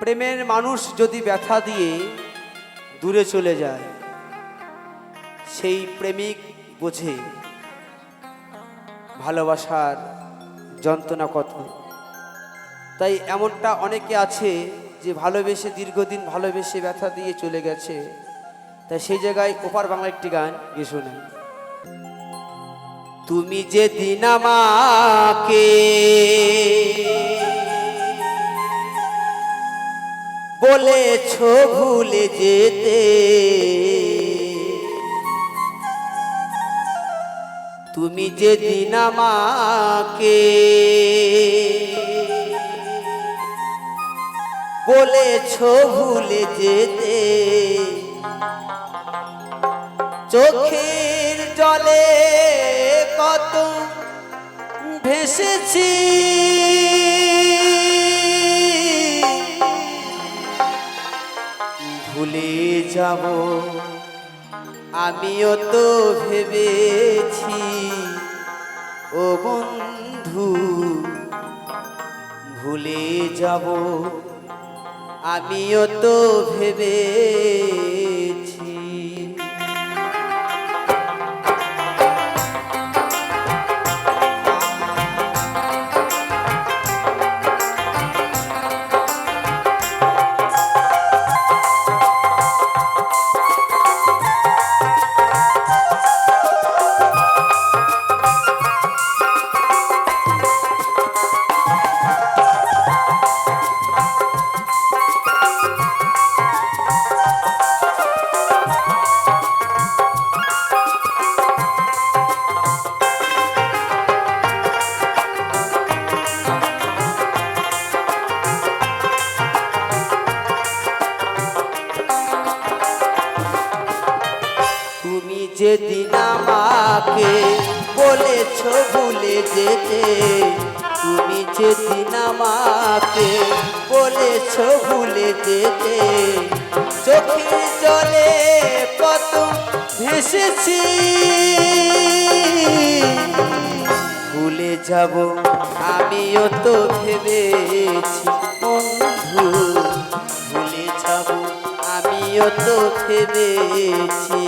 প্রেমের মানুষ যদি ব্যথা দিয়ে দূরে চলে যায়, সেই প্রেমিক বোঝে ভালোবাসার যন্ত্রণা কত। তাই এমনটা অনেকে আছে যে ভালোবেসে দীর্ঘদিন ভালোবেসে ব্যথা দিয়ে চলে গেছে, তাই সেই জায়গায় ওপার বাংলা একটি গান গিয়ে শোনাই। তুমি যে দিন আমাকে বলেছ ভুলে যেতে। তুমি যে দিন আমাকে বলেছ ভুলে যেতে চোখের জলে কত ভেসেছি। ভুলে যাব। আমিও তো ভেবেছি ও বন্ধু ভুলে যাব। আমিও তো ভেবেছি বলেছ ভুলে যেতে। তুমি যেদিন আমাকে বলেছ ভুলে যেতে, চোখের জলে কত ভেসেছি। ভুলে যাব, আমিও তো ভেবেছি বন্ধু। ভুলে যাব, আমিও তো ভেবেছি।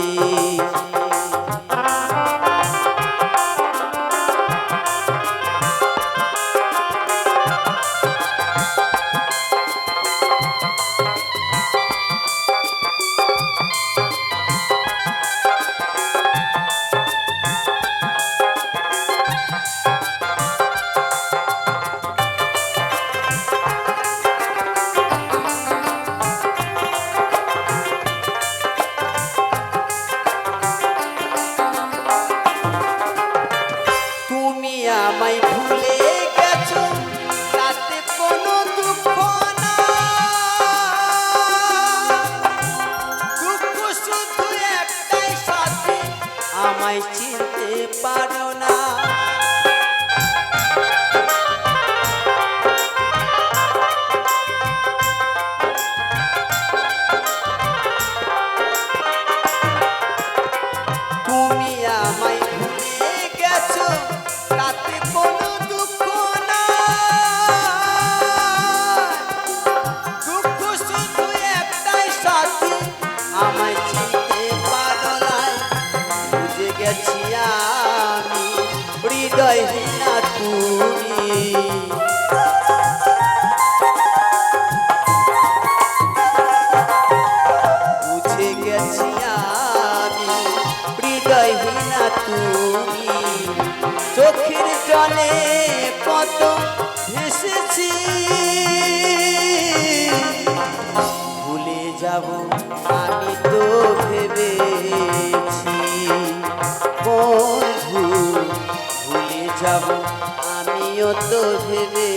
আমিও তো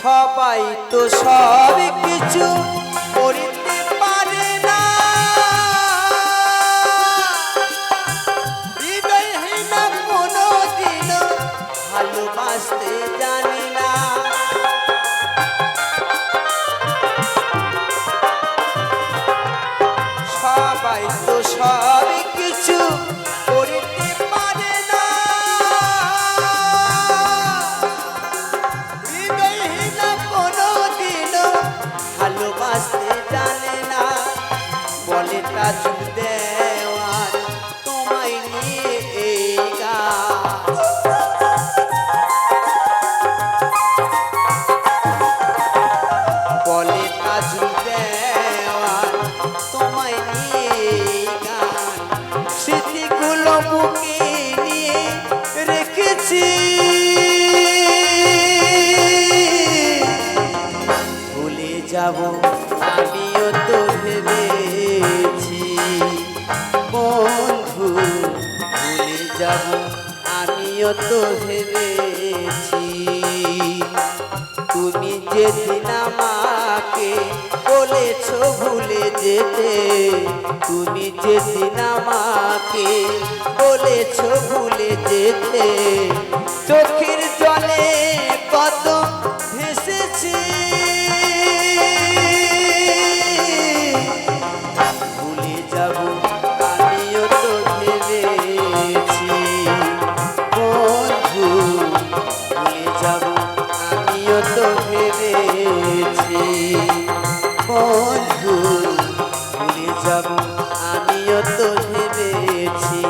সবাই তো সব কিছু করি ভালোবাসতে জানে না বলে তাজু যাব, আমিও তো ভেবেছি। বন্ধু, ভুলে যাব, আমিও তো ভেবেছি। তুমি যেদিন আমাকে বলেছ ভুলে যেতে, তুমি যেদিন আমাকে বলেছ ভুলে যেতে, চোখের জলে কত আমিও তো ভেবেছি। বন্ধু ভুলে যাব আমিও তো ভেবেছি।